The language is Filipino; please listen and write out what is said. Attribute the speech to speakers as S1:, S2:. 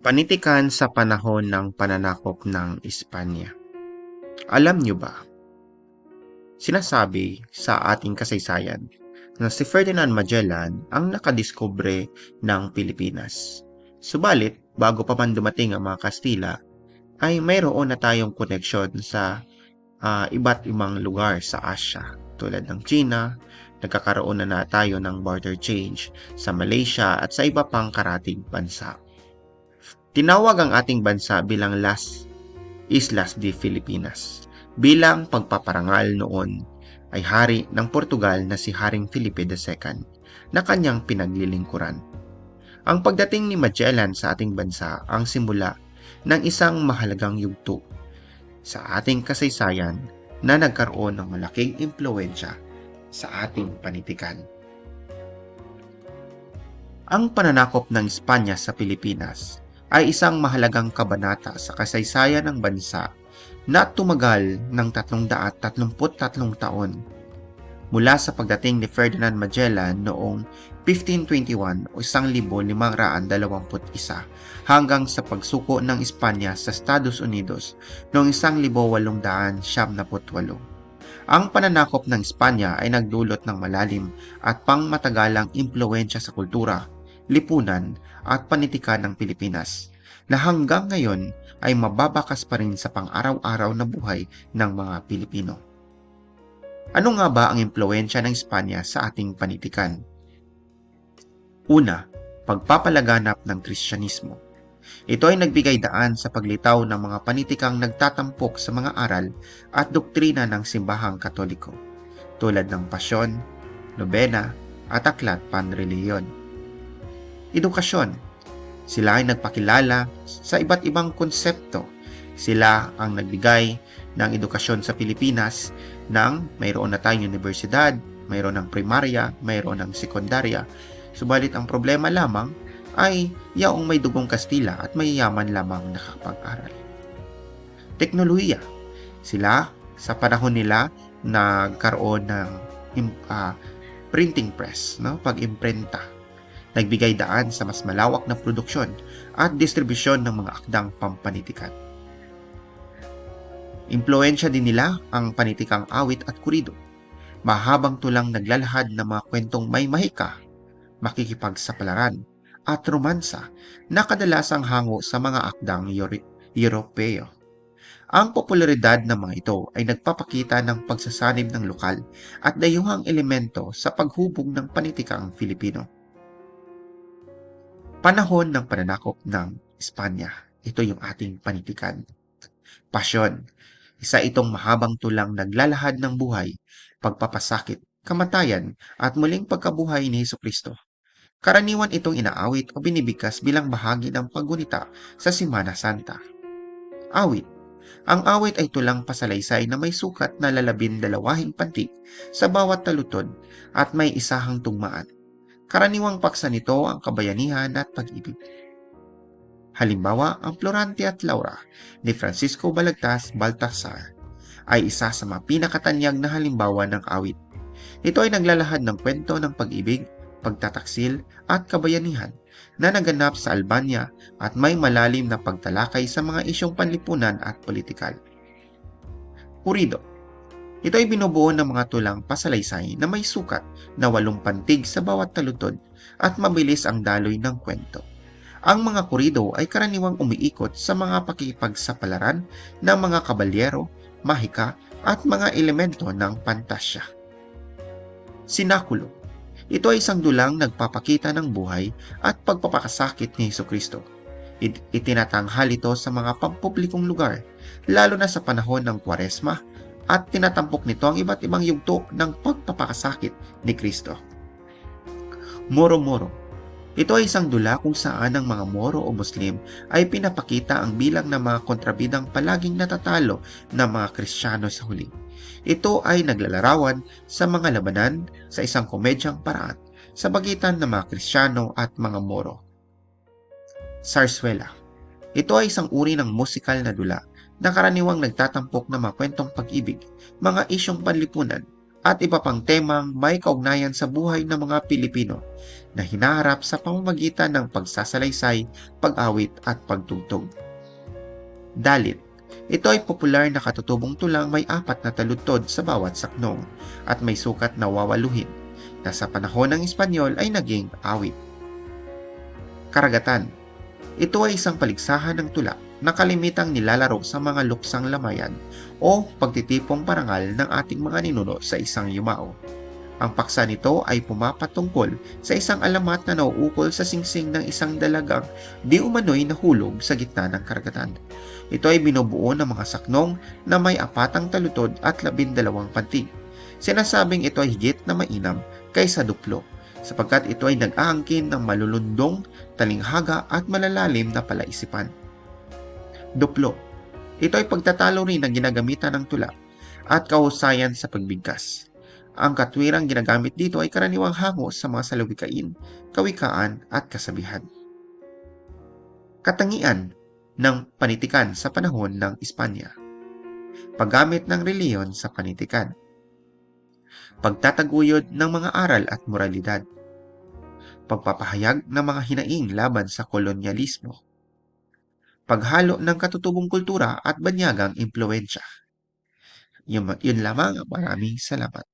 S1: Panitikan sa panahon ng pananakop ng Espanya. Alam niyo ba? Sinasabi sa ating kasaysayan na si Ferdinand Magellan ang nakadiskubre ng Pilipinas. Subalit, bago pa man dumating ang mga Kastila, ay mayroon na tayong koneksyon sa ah, iba't ibang lugar sa Asia tulad ng China, nagkakaroon na na tayo ng border change sa Malaysia at sa iba pang karating bansa. Tinawag ang ating bansa bilang Las Islas de Filipinas bilang pagpaparangal noon ay hari ng Portugal na si Haring Felipe II na kanyang pinaglilingkuran. Ang pagdating ni Magellan sa ating bansa ang simula ng isang mahalagang yugto sa ating kasaysayan na nagkaroon ng malaking impluensya sa ating panitikan. Ang pananakop ng Espanya sa Pilipinas ay isang mahalagang kabanata sa kasaysayan ng bansa na tumagal ng 333 taon mula sa pagdating ni Ferdinand Magellan noong 1521 o 1521 hanggang sa pagsuko ng Espanya sa Estados Unidos noong 1878. Ang pananakop ng Espanya ay nagdulot ng malalim at pangmatagalang impluensya sa kultura, lipunan at panitikan ng Pilipinas na hanggang ngayon ay mababakas pa rin sa pang-araw-araw na buhay ng mga Pilipino. Ano nga ba ang impluensya ng Espanya sa ating panitikan? Una, pagpapalaganap ng Kristyanismo. Ito ay nagbigay daan sa paglitaw ng mga panitikang nagtatampok sa mga aral at doktrina ng simbahang katoliko, tulad ng pasyon, nobena, at aklat panreliyon. Edukasyon. Sila ay nagpakilala sa iba't ibang konsepto. Sila ang nagbigay ng edukasyon sa Pilipinas ng mayroon na tayong universidad, mayroon ng primarya, mayroon ng sekundarya. Subalit ang problema lamang ay yaong may dugong Kastila at mayayaman lamang nakapag-aral. Teknolohiya. Sila, sa panahon nila, nagkaroon ng ah, printing press, no? pag-imprenta. Nagbigay daan sa mas malawak na produksyon at distribusyon ng mga akdang pampanitikan. Impluensya din nila ang panitikang awit at kurido. Mahabang tulang naglalahad ng mga kwentong may mahika, makikipagsapalaran, at romansa na kadalasang hango sa mga akdang Euro- Europeo. Ang popularidad ng mga ito ay nagpapakita ng pagsasanib ng lokal at dayuhang elemento sa paghubog ng panitikang Filipino. Panahon ng pananakop ng Espanya. Ito yung ating panitikan. Pasyon. Isa itong mahabang tulang naglalahad ng buhay, pagpapasakit, kamatayan, at muling pagkabuhay ni Heso Kristo. Karaniwan itong inaawit o binibigkas bilang bahagi ng paggunita sa Simana Santa. Awit. Ang awit ay tulang pasalaysay na may sukat na lalabin dalawahing pantig sa bawat talutod at may isahang tugmaan. Karaniwang paksa nito ang kabayanihan at pag-ibig. Halimbawa, ang Florante at Laura ni Francisco Balagtas Baltasar ay isa sa mga pinakatanyag na halimbawa ng awit. Ito ay naglalahad ng kwento ng pag-ibig, pagtataksil at kabayanihan na naganap sa Albania at may malalim na pagtalakay sa mga isyong panlipunan at politikal. Purido Ito ay binubuo ng mga tulang pasalaysay na may sukat na walong pantig sa bawat talutod at mabilis ang daloy ng kwento. Ang mga kurido ay karaniwang umiikot sa mga pakikipagsapalaran ng mga kabalyero, mahika at mga elemento ng pantasya. Sinakulo Ito ay isang dulang nagpapakita ng buhay at pagpapakasakit ni Heso Kristo. It- Itinatanghal ito sa mga pampublikong lugar, lalo na sa panahon ng Kwaresma, at tinatampok nito ang iba't ibang yugto ng pagpapakasakit ni Kristo. Moro-moro ito ay isang dula kung saan ang mga Moro o Muslim ay pinapakita ang bilang ng mga kontrabidang palaging natatalo ng mga Kristiyano sa huli. Ito ay naglalarawan sa mga labanan sa isang komedyang paraan sa pagitan ng mga Kristiyano at mga Moro. Sarsuela Ito ay isang uri ng musikal na dula na karaniwang nagtatampok ng mga kwentong pag-ibig, mga isyong panlipunan, at iba pang temang may kaugnayan sa buhay ng mga Pilipino na hinaharap sa pamamagitan ng pagsasalaysay, pag-awit at pagtugtog. Dalit ito ay popular na katutubong tulang may apat na taludtod sa bawat saknong at may sukat na wawaluhin na sa panahon ng Espanyol ay naging awit. Karagatan Ito ay isang paligsahan ng tula na kalimitang nilalaro sa mga luksang lamayan o pagtitipong parangal ng ating mga ninuno sa isang yumao. Ang paksa nito ay pumapatungkol sa isang alamat na nauukol sa singsing ng isang dalagang di umano'y nahulog sa gitna ng karagatan. Ito ay binubuo ng mga saknong na may apatang talutod at labindalawang pantig. Sinasabing ito ay higit na mainam kaysa duplo sapagkat ito ay nag-aangkin ng malulundong, talinghaga at malalalim na palaisipan. Duplo. Ito ay pagtatalo rin ng ginagamitan ng tula at kahusayan sa pagbigkas. Ang katwirang ginagamit dito ay karaniwang hango sa mga salawikain, kawikaan at kasabihan. Katangian ng panitikan sa panahon ng Espanya. Paggamit ng reliyon sa panitikan. Pagtataguyod ng mga aral at moralidad. Pagpapahayag ng mga hinaing laban sa kolonyalismo. Paghalo ng katutubong kultura at banyagang impluensya. Yun, yun lamang. Maraming salamat.